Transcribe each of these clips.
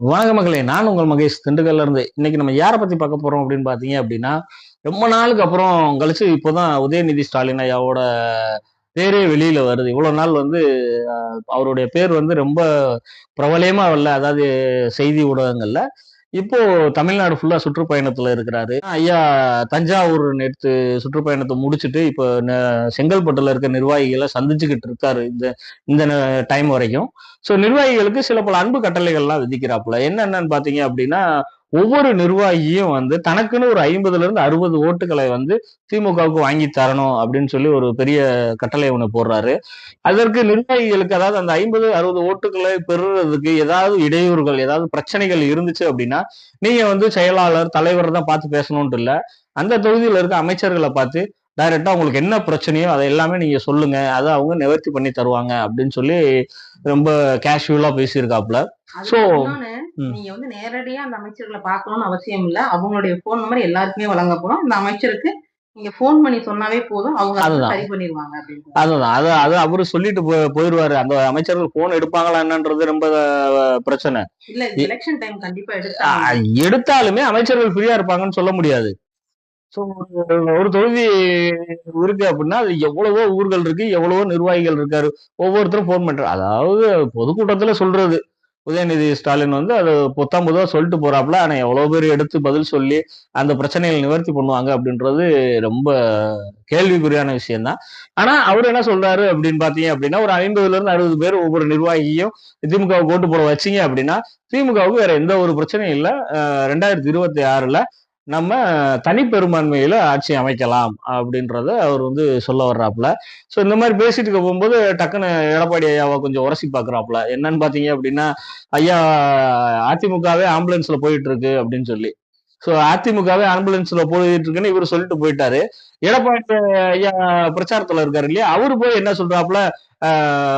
வணக்க மகளே நான் உங்கள் மகேஷ் திண்டுக்கல்ல இருந்து. இன்னைக்கு நம்ம யாரை பத்தி பார்க்க போறோம் அப்படின்னு பாத்தீங்க அப்படின்னா ரொம்ப நாளுக்கு அப்புறம் கழிச்சு இப்போதான் உதயநிதி ஸ்டாலின் ஐயாவோட பேரே வெளியில வருது. இவ்வளவு நாள் வந்து அவருடைய பேர் வந்து ரொம்ப பிரபலயமா வரல. அதாவது செய்தி ஊடகங்கள்ல. இப்போ தமிழ்நாடு ஃபுல்லா சுற்றுப்பயணத்துல இருக்கிறாரு. ஐயா தஞ்சாவூர் நேற்று சுற்றுப்பயணத்தை முடிச்சுட்டு இப்போ செங்கல்பட்டுல இருக்க நிர்வாகிகளை சந்திச்சுக்கிட்டு இருக்காரு இந்த இந்த டைம் வரைக்கும். ஸோ நிர்வாகிகளுக்கு சில பல அன்பு கட்டளைகள்லாம் விதிக்கிறாப்புல. என்னென்னு பாத்தீங்க அப்படின்னா ஒவ்வொரு நிர்வாகியும் வந்து தனக்குன்னு ஒரு ஐம்பதுல இருந்து அறுபது ஓட்டுகளை வந்து திமுகவுக்கு வாங்கி தரணும் அப்படின்னு சொல்லி ஒரு பெரிய கட்டளை ஒன்று போடுறாரு. அதற்கு நிர்வாகிகளுக்கு அதாவது அந்த ஐம்பது அறுபது ஓட்டுகளை பெறுறதுக்கு ஏதாவது இடையூறுகள் ஏதாவது பிரச்சனைகள் இருந்துச்சு அப்படின்னா நீங்க வந்து செயலாளர் தலைவர் தான் பார்த்து பேசணும்ட்டு இல்ல. அந்த தொகுதியில் இருக்க அமைச்சர்களை பார்த்து டைரக்டா உங்களுக்கு என்ன பிரச்சனையோ அதை எல்லாமே நீங்க சொல்லுங்க. அதை அவங்க நிவர்த்தி பண்ணி தருவாங்க அப்படின்னு சொல்லி ரொம்ப கேஷுவலா பேசியிருக்காப்புல. அது So, இன்னொன்னு, ம். நீங்க வந்து நேரடியா அந்த அமைச்சர்களை பார்க்கணும்னு அவசியம் இல்ல. அவங்களுடைய போன் நம்பர் எல்லாருக்குமே வழங்கப்படும் இந்த அமைச்சருக்கு நீங்க போன் பண்ணி சொன்னாவே போதும். அவங்க. சரி பண்ணிடுவாங்க அதுதான். அது அது அவரு சொல்லிட்டு போயிருவாரு. அந்த அமைச்சர்கள் போன் எடுப்பாங்களா என்னன்றது ரொம்ப பிரச்சனை. இல்ல எலெக்ஷன் டைம் கண்டிப்பா எடுத்தா எடுத்தாலுமே அமைச்சர்கள் ஃப்ரீயா இருப்பாங்கன்னு சொல்ல முடியாது. ஸோ ஒரு தொகுதி இருக்கு அப்படின்னா அது எவ்வளவோ ஊர்கள் இருக்கு எவ்வளவோ நிர்வாகிகள் இருக்காரு. ஒவ்வொருத்தரும் ஃபோன் பண்றாரு அதாவது பொதுக்கூட்டத்துல சொல்றது. உதயநிதி ஸ்டாலின் வந்து அது பொத்தாம் பொதுவா சொல்லிட்டு போறாப்புல. ஆனா எவ்வளவு பேர் எடுத்து பதில் சொல்லி அந்த பிரச்சனைகளை நிவர்த்தி பண்ணுவாங்க அப்படின்றது ரொம்ப கேள்விக்குறியான விஷயம்தான். ஆனா அவர் என்ன சொல்றாரு அப்படின்னு பாத்தீங்க அப்படின்னா ஒரு ஐம்பதுல இருந்து அறுபது பேர் ஒவ்வொரு நிர்வாகியும் திமுகவுக்கு ஓட்டு போட வச்சீங்க அப்படின்னா திமுகவுக்கு வேற எந்த ஒரு பிரச்சனையும் இல்லை. ரெண்டாயிரத்தி இருபத்தி ஆறுல நம்ம தனிப்பெரும்பான்மையில ஆட்சி அமைக்கலாம் அப்படின்றத அவர் வந்து சொல்ல வர்றாப்புல. ஸோ இந்த மாதிரி பேசிட்டு இருக்க போகும்போது டக்குன்னு எடப்பாடி ஐயாவை கொஞ்சம் உரசி பார்க்குறாப்புல என்னன்னு பார்த்தீங்க அப்படின்னா ஐயா அதிமுகவே ஆம்புலன்ஸ்ல போயிட்டு இருக்கு அப்படின்னு சொல்லி. ஸோ அதிமுகவே ஆம்புலன்ஸ்ல போயிட்டு இருக்குன்னு இவர் சொல்லிட்டு போயிட்டாரு. எடப்பாடி ஐயா பிரச்சாரத்துல இருக்காரு இல்லையா? அவரு போய் என்ன சொல்றாப்புல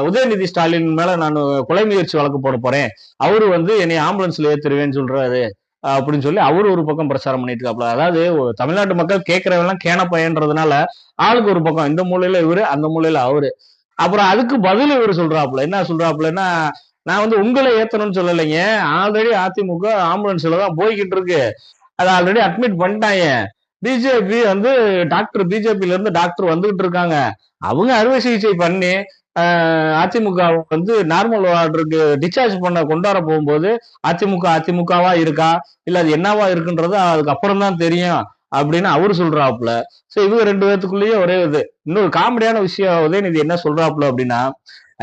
உதயநிதி ஸ்டாலின் மேல நான் கொலை முயற்சி வழக்கு போட போறேன். அவரு வந்து என்னை ஆம்புலன்ஸ்ல ஏத்துருவேன்னு சொல்றாரு. அப்படின்னு சொல்லி அவரு ஒரு பக்கம் பிரச்சாரம் பண்ணிட்டு இருக்காப்ல அதாவது தமிழ்நாட்டு மக்கள் கேட்கறவெல்லாம் கேன பயன்றதுனால ஆளுக்கு ஒரு பக்கம் இந்த மூலையில இவரு அந்த மூலையில அவரு. அப்புறம் அதுக்கு பதில் இவர் சொல்றாப்புல. என்ன சொல்றாப்புலன்னா நான் வந்து உங்களை ஏத்தணும்னு சொல்லலைங்க. ஆல்ரெடி அதிமுக ஆம்புலன்ஸ்ல தான் போய்கிட்டு இருக்கு அதை ஆல்ரெடி அட்மிட் பண்ணிட்டாங்க. பிஜேபி வந்து டாக்டர் பிஜேபில இருந்து டாக்டர் வந்துகிட்டு இருக்காங்க அவங்க அறுவை சிகிச்சை பண்ணி அதிமுக வந்து நார்மல் வார்டுக்கு டிஸ்சார்ஜ் பண்ண கொண்டாட போகும்போது அதிமுக அதிமுகவா இருக்கா? இல்ல அது என்னவா இருக்குன்றது அதுக்கப்புறம் தான் தெரியும் அப்படின்னு அவரு சொல்றாப்புல. சோ இவங்க ரெண்டு பேத்துக்குள்ளேயே ஒரே இது. இன்னொரு காமெடியான விஷயம் உதயநிதி என்ன சொல்றாப்புல அப்படின்னா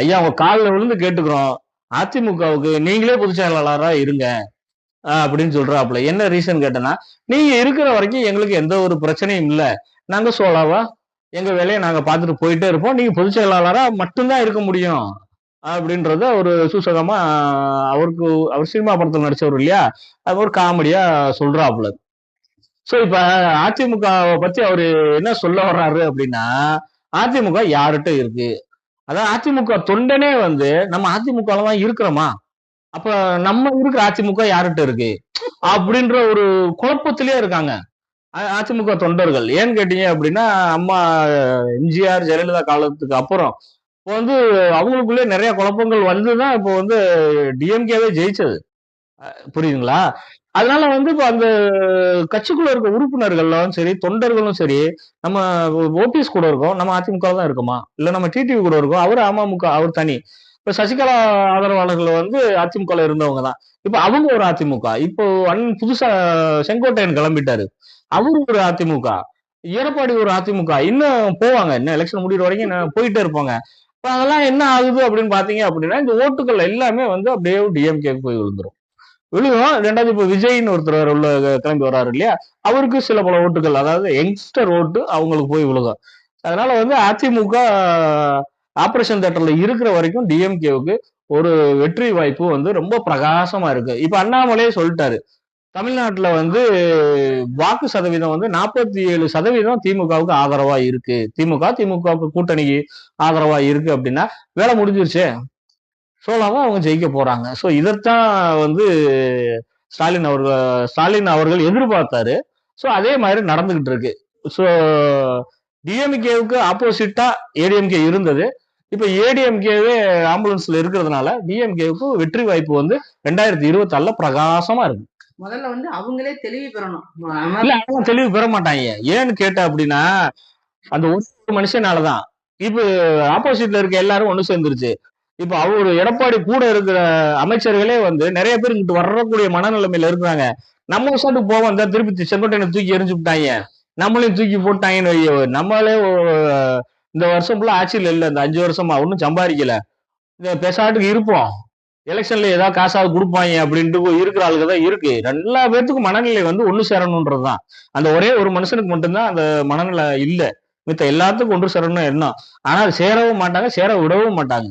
ஐயா உங்க காலில் விழுந்து கேட்டுக்கிறோம். அதிமுகவுக்கு நீங்களே பொதுச் செயலாளராக இருங்க அப்படின்னு சொல்றாப்புல. என்ன ரீசன் கேட்டேன்னா நீங்க இருக்கிற வரைக்கும் எங்களுக்கு எந்த ஒரு பிரச்சனையும் இல்லை. நாங்க சோலாவா எங்க வேலையை நாங்க பார்த்துட்டு போயிட்டே இருப்போம். நீங்க பொதுச் செயலாளரா மட்டும்தான் இருக்க முடியும். அப்படின்றத ஒரு சூசகமா அவருக்கு அவர் சினிமா படத்தில் நடிச்சவர் இல்லையா? அது ஒரு காமெடியா சொல்றாப்புல. சோ இப்ப அதிமுக பத்தி அவரு என்ன சொல்ல வர்றாரு அப்படின்னா அதிமுக யார்கிட்ட இருக்கு? அதான் அதிமுக தொண்டனே வந்து நம்ம அதிமுக தான் இருக்கிறோமா? அப்ப நம்ம இருக்கிற அதிமுக யார்கிட்ட இருக்கு? அப்படின்ற ஒரு குழப்பத்திலேயே இருக்காங்க. அதிமுக தொண்டர்கள். ஏன்னு கேட்டீங்க அப்படின்னா அம்மா எம்ஜிஆர் ஜெயலலிதா காலத்துக்கு அப்புறம் இப்போ வந்து அவங்களுக்குள்ளே நிறைய குழப்பங்கள் வந்துதான் இப்போ வந்து டிஎம்கேவே ஜெயிச்சது. புரியுதுங்களா? அதனால வந்து இப்போ அந்த கட்சிக்குள்ள இருக்க உறுப்பினர்களும் சரி தொண்டர்களும் சரி நம்ம ஓபிஎஸ் கூட இருக்கோம் நம்ம அதிமுக தான் இருக்கோமா? இல்லை நம்ம டிடிவி கூட இருக்கோம் அவர் அமமுக அவர் தனி. இப்போ சசிகலா ஆதரவாளர்கள் வந்து அதிமுகவில் இருந்தவங்க தான் இப்போ அவங்க ஒரு அதிமுக. இப்போ அண்ணன் புதுசா செங்கோட்டையன் கிளம்பிட்டாரு. அவரு ஒரு அதிமுக. எடப்பாடி ஒரு அதிமுக. இன்னும் போவாங்க. இன்னும் எலெக்ஷன் முடிகிற வரைக்கும் போயிட்டே இருப்பாங்க. இப்போ அதெல்லாம் என்ன ஆகுது அப்படின்னு பாத்தீங்க அப்படின்னா இந்த ஓட்டுகள் எல்லாமே வந்து அப்படியே டிஎம்கே போய் விழுந்துரும். விழுகும். ரெண்டாவது இப்போ விஜய்னு ஒருத்தர் உள்ள கிளம்பி வர்றாரு இல்லையா? அவருக்கு சில பல ஓட்டுகள். அதாவது யங்ஸ்டர் ஓட்டு அவங்களுக்கு போய் விழுகும். அதனால வந்து அதிமுக ஆப்ரேஷன் தேட்டர்ல இருக்கிற வரைக்கும் டிஎம்கேவுக்கு ஒரு வெற்றி வாய்ப்பு வந்து ரொம்ப பிரகாசமா இருக்கு. இப்ப அண்ணாமலையே சொல்லிட்டாரு. தமிழ்நாட்டுல வந்து வாக்கு சதவீதம் வந்து நாற்பத்தி ஏழு சதவீதம் திமுகவுக்கு ஆதரவா இருக்கு. திமுக திமுகவுக்கு கூட்டணிக்கு ஆதரவா இருக்கு அப்படின்னா வேலை முடிஞ்சிருச்சே. சோலாவா அவங்க ஜெயிக்க போறாங்க. ஸோ இதைத்தான் வந்து ஸ்டாலின் அவர்கள் ஸ்டாலின் அவர்கள் எதிர்பார்த்தாரு. ஸோ அதே மாதிரி நடந்துகிட்டு இருக்கு. ஸோ டிஎம்கேவுக்கு ஆப்போசிட்டா ஏடிஎம்கே இருந்தது. இப்ப ஏடிஎம்கேவே ஆம்புலன்ஸ்ல இருக்கிறதுனால டிஎம்கேவுக்கு வெற்றி வாய்ப்பு வந்து ரெண்டாயிரத்தி இருபத்தாறுல பிரகாசமா இருக்கு. முதல்ல வந்து அவங்களே தெளிவு பெறணும். இல்ல அதெல்லாம் தெளிவு பெற மாட்டாங்க. ஏன்னு கேட்ட அப்படின்னா அந்த ஒரு மனுஷனாலதான் இப்ப ஆப்போசிட்ல இருக்க எல்லாரும் ஒண்ணு சேர்ந்துருச்சு. இப்ப அவர் எடப்பாடி கூட இருக்கிற அமைச்சர்களே வந்து நிறைய பேர் இங்கிட்டு வரக்கூடிய மனநிலைமையில இருக்கிறாங்க. நம்ம விஷயத்துக்கு போவோம் இந்த திருப்பி செங்கோட்டையனை தூக்கி எரிஞ்சு விட்டாங்க. நம்மளையும் தூக்கி போட்டாங்கன்னு வையோ நம்மளே இந்த வருஷம் ஃபுல்லாக ஆட்சியில் இல்லை. இந்த அஞ்சு வருஷமா ஒன்றும் சம்பாதிக்கல. இந்த பெசாட்டுக்கு இருப்போம். எலெக்ஷன்ல ஏதாவது காசாவது கொடுப்பாங்க அப்படின்ட்டு இருக்கிற ஆளுங்க தான் இருக்கு. எல்லா பேர்த்துக்கும் மனநிலை வந்து ஒன்று சேரணுன்றது தான். அந்த ஒரே ஒரு மனுஷனுக்கு மட்டும்தான் அந்த மனநிலை இல்லை. மித்த எல்லாத்துக்கும் ஒன்று சேரணும் எண்ணம். ஆனால் சேரவும் மாட்டாங்க சேர விடவும் மாட்டாங்க.